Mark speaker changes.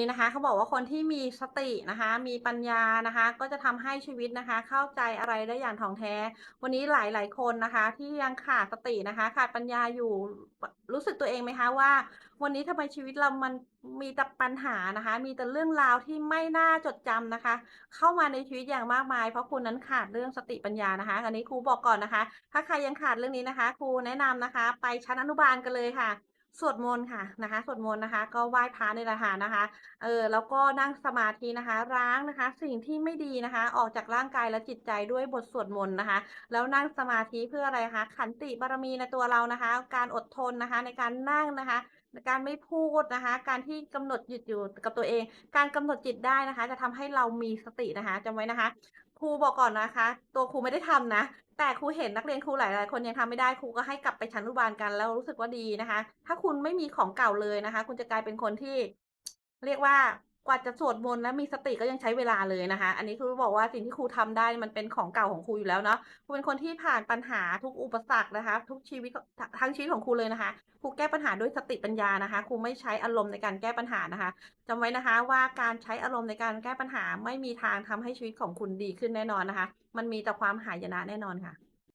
Speaker 1: นี้นะคะเขาบอกว่าคนที่มีสตินะคะ มีปัญญานะคะ ก็จะทำให้ชีวิตนะคะ เข้าใจอะไรได้อย่างถ่องแท้ วันนี้หลาย ๆ คนนะคะ ที่ยังขาดสตินะคะ ขาดปัญญาอยู่รู้สึกตัวเองไหมคะว่า วันนี้ทำไมชีวิตเรามันมีแต่ปัญหานะคะ มีแต่เรื่องราวที่ไม่น่าจดจำนะคะ เข้ามาในชีวิตอย่างมากมาย เพราะคุณนั้นขาดเรื่องสติปัญญานะคะ อันนี้ครูบอกก่อนนะคะ ถ้าใครยังขาดเรื่องนี้นะคะ ครูแนะนำนะคะ ไปชั้นอนุบาลกันเลยค่ะ สวดมนต์ค่ะนะคะสวดมนต์นะคะ ก็ไหว้พระในหละค่ะนะคะเออแล้วก็นั่งสมาธินะคะล้างนะคะ สิ่งที่ไม่ดีนะคะ ออกจากร่างกายและจิตใจด้วยบทสวดมนต์นะคะ แล้วนั่งสมาธิเพื่ออะไรคะขันติบารมีในตัวเรานะคะ การอดทนนะคะ ในการนั่งนะคะในการไม่พูดนะคะ การที่กำหนดหยุดอยู่กับตัวเอง การกำหนดจิตได้นะคะ จะทำให้เรามีสตินะคะจำไว้นะคะ ครูบอกก่อนนะคะ ตัวครูไม่ได้ทำนะ แต่ครูเห็นนักเรียนครูหลายๆคนยังทำไม่ได้ครูก็ให้กลับไปชั้นอนุบาลกันแล้วรู้สึกว่าดีนะคะ ถ้าคุณไม่มีของเก่าเลยนะคะ คุณจะกลายเป็นคนที่ เรียกว่า กว่าจะสวดมนต์และมีสติก็ยังใช้เวลาเลยนะคะ อันนี้ครูบอกว่าสิ่งที่ครูทำได้มันเป็นของเก่าของครูอยู่แล้วเนาะครูเป็นคนที่ผ่านปัญหาทุกอุปสรรคนะคะ ทุกชีวิตทั้งชีวิตของครูเลยนะคะครูแก้ปัญหาด้วยสติปัญญานะคะครูไม่ใช้อารมณ์ในการแก้ปัญหานะคะจำไว้นะคะว่าการใช้อารมณ์ในการแก้ปัญหาไม่มีทางทำให้ชีวิตของคุณดีขึ้นแน่นอนนะคะ มันมีแต่ความหายนะแน่นอนค่ะ